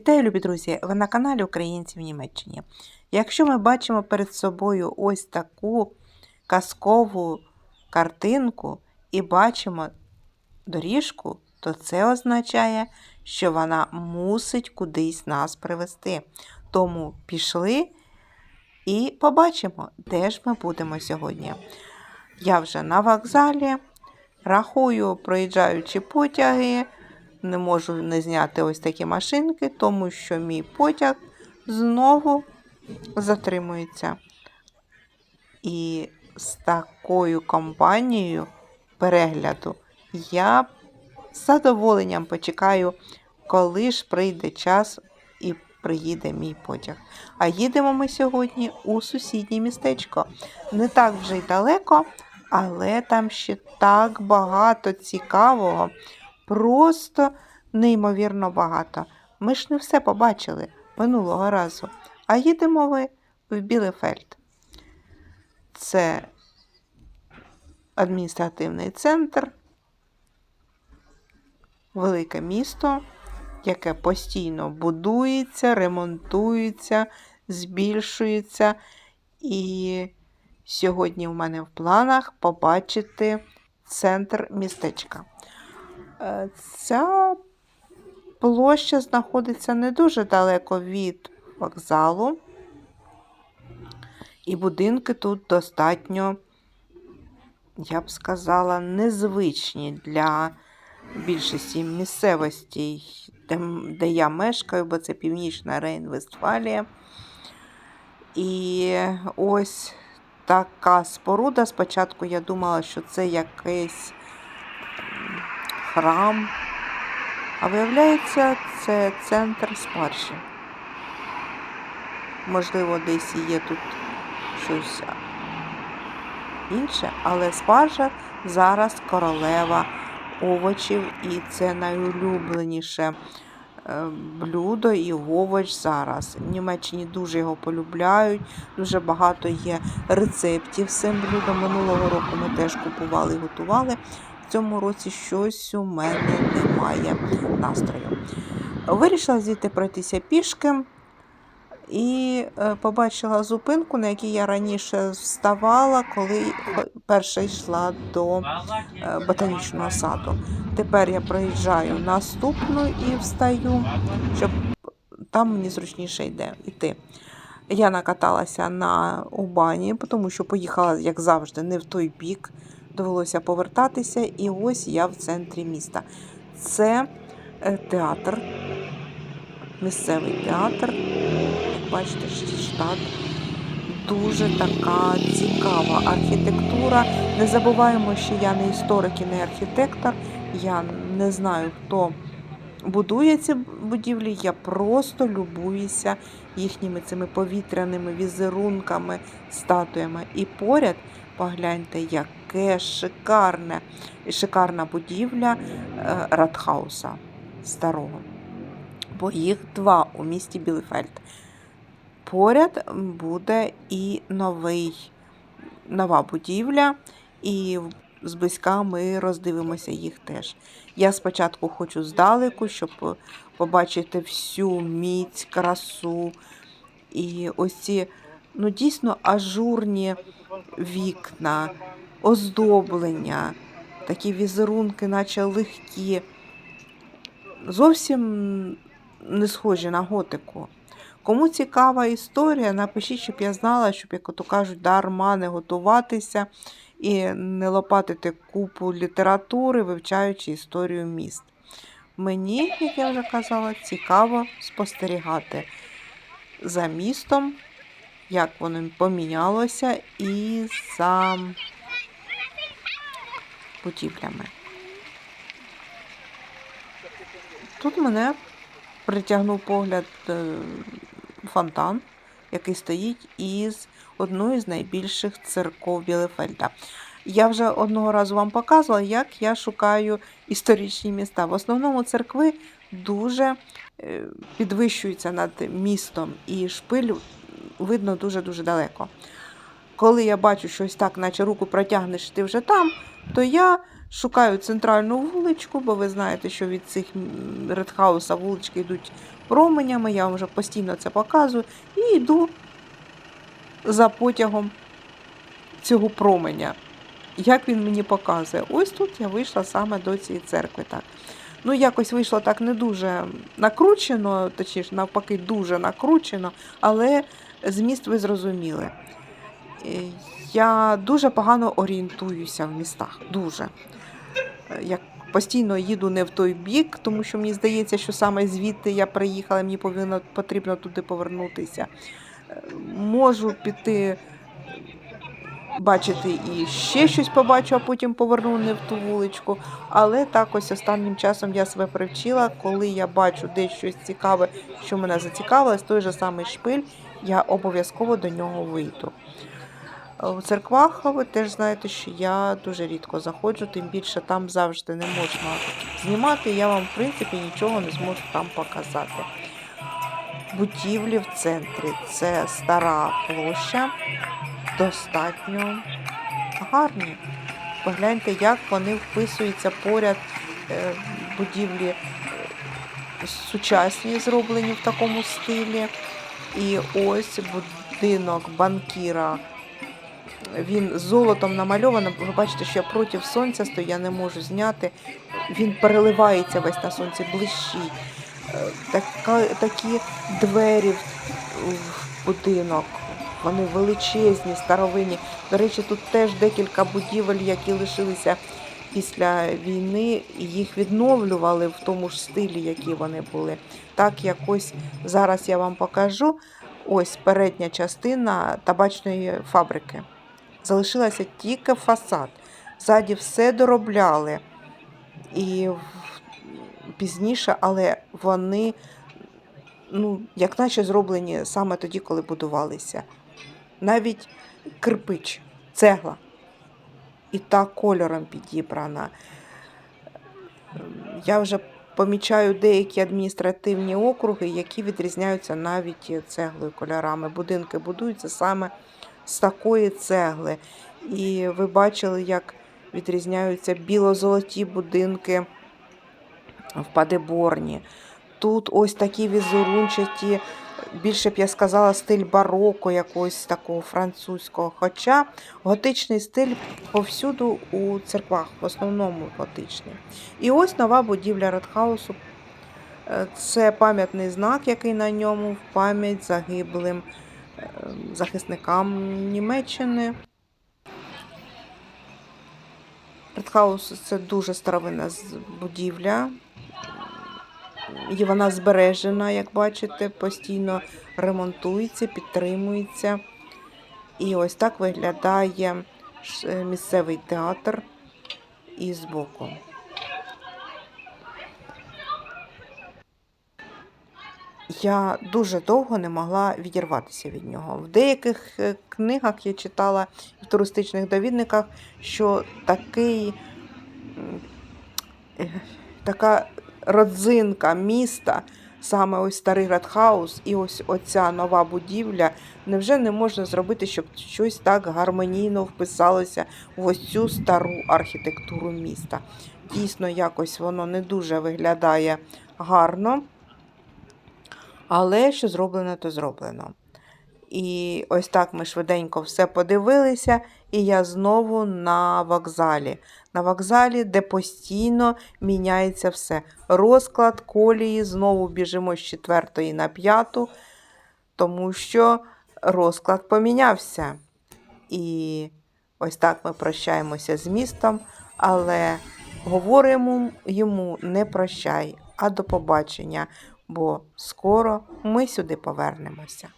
Вітаю, любі друзі! Ви на каналі Українці в Німеччині. Якщо ми бачимо перед собою ось таку казкову картинку і бачимо доріжку, то це означає, що вона мусить кудись нас привести. Тому пішли і побачимо, де ж ми будемо сьогодні. Я вже на вокзалі, рахую, проїжджаючи потяги. Не можу не зняти ось такі машинки, тому що мій потяг знову затримується. І з такою компанією перегляду я з задоволенням почекаю, коли ж прийде час і приїде мій потяг. А їдемо ми сьогодні у сусіднє містечко. Не так вже й далеко, але там ще так багато цікавого. Просто неймовірно багато. Ми ж не все побачили минулого разу. А їдемо ми в Білефельд. Це адміністративний центр, велике місто, яке постійно будується, ремонтується, збільшується. І сьогодні в мене в планах побачити центр містечка. Е, Ця площа знаходиться не дуже далеко від вокзалу, і будинки тут достатньо, я б сказала, незвичні для більшості місцевостей, де, де я мешкаю, бо це Північна Рейн-Вестфалія. І ось така споруда. Спочатку я думала, що це якийсь храм. А виявляється, це центр спаржі. Можливо, десь є тут щось інше, але спаржа зараз королева овочів, і це найулюбленіше е, блюдо і овоч зараз. В Німеччині дуже його полюбляють, дуже багато є рецептів з цим блюдом. Минулого року ми теж купували і готували. Цьому році щось у мене немає настрою. Вирішила звідти пройтися пішки і е, побачила зупинку, на якій я раніше вставала, коли перша йшла до е, ботанічного саду. Тепер я проїжджаю наступну і встаю, щоб там мені зручніше йде йти. Я накаталася на Убані, тому що поїхала, як завжди, не в той бік. Довелося повертатися, і ось я в центрі міста. Це е, театр, місцевий театр. Як бачите, штат. Дуже така цікава архітектура. Не забуваємо, що я не історик і не архітектор. Я не знаю, хто будує ці будівлі. Я просто любуюся їхніми цими повітряними візерунками, статуями. І поряд погляньте, яке шикарне, шикарна будівля е, Радхауса старого. Бо їх два у місті Білефельд. Поряд буде і новий, нова будівля, і зблизька ми роздивимося їх теж. Я спочатку хочу здалеку, щоб побачити всю міць, красу і ось ці ну, дійсно ажурні вікна, оздоблення, такі візерунки, наче легкі, зовсім не схожі на готику. Кому цікава історія, напишіть, щоб я знала, щоб, як то кажуть, дарма не готуватися і не лопатити купу літератури, вивчаючи історію міст. Мені, як я вже казала, цікаво спостерігати за містом, як воно помінялося, і за будівлями. Тут мене притягнув погляд е, фонтан, який стоїть із одної з найбільших церков Білефельда. Я вже одного разу вам показувала, як я шукаю історичні міста. В основному церкви дуже е, підвищуються над містом, і шпиль видно дуже-дуже далеко. Коли я бачу щось так, наче руку протягнеш, ти вже там, то я шукаю центральну вуличку, бо ви знаєте, що від цих редхауса вулички йдуть променями, я вам вже постійно це показую, і йду за потягом цього променя. Як він мені показує? Ось тут я вийшла саме до цієї церкви. Так. Ну, якось вийшло так не дуже накручено, точніше, навпаки, дуже накручено, але зміст ви зрозуміли. Е, Я дуже погано орієнтуюся в містах. Дуже. Е, Я постійно їду не в той бік, тому що мені здається, що саме звідти я приїхала, мені повинно, потрібно туди повернутися. Е, Можу піти, бачити і ще щось побачу, а потім поверну не в ту вуличку. Але так ось останнім часом я себе привчила, коли я бачу десь щось цікаве, що мене зацікавилось, той же самий шпиль, я обов'язково до нього вийду. У церквах ви теж знаєте, що я дуже рідко заходжу, тим більше там завжди не можна знімати. Я вам, в принципі, нічого не зможу там показати. Будівлі в центрі це стара площа, достатньо гарні. Погляньте, як вони вписуються поряд е, будівлі е, сучасні, зроблені в такому стилі. І ось будинок банкіра. Він золотом намальований. Ви бачите, що я проти сонця стою, я не можу зняти. Він переливається весь на сонці, блищить. Е, такі двері в, в будинок. Вони величезні, старовинні. До речі, тут теж декілька будівель, які лишилися після війни, і їх відновлювали в тому ж стилі, які вони були. Так, якось зараз я вам покажу. Ось передня частина табачної фабрики. Залишилася тільки фасад. Ззаді все доробляли. І пізніше, але вони, ну, як наче зроблені саме тоді, коли будувалися. Навіть кирпич, цегла. І та кольором підібрана. Я вже помічаю деякі адміністративні округи, які відрізняються навіть цеглою кольорами. Будинки будуються саме з такої цегли. І ви бачили, як відрізняються біло-золоті будинки в Падеборні. Тут ось такі візерунчаті, більше б я сказала, стиль бароко, якогось такого французького. Хоча готичний стиль повсюду у церквах, в основному готичний. І ось нова будівля Редхаусу. Е, Це пам'ятний знак, який на ньому в пам'ять загиблим е, захисникам Німеччини. Редхаус це дуже старовинна будівля. І вона збережена, як бачите, постійно ремонтується, підтримується. І ось так виглядає е, місцевий театр із боку. Я дуже довго не могла відірватися від нього. В деяких е, книгах я читала в туристичних довідниках, що такий, е, така родзинка міста, саме ось старий Радхаус і ось оця нова будівля, невже не можна зробити, щоб щось так гармонійно вписалося в ось цю стару архітектуру міста? Дійсно, якось воно не дуже виглядає гарно. Але що зроблено, то зроблено. І ось так ми швиденько все подивилися, і я знову на вокзалі. На вокзалі, де постійно міняється все. Розклад колії, знову біжимо з четвертої на п'яту, тому що розклад помінявся. І ось так ми прощаємося з містом, але говоримо йому не прощай, а до побачення, бо скоро ми сюди повернемося.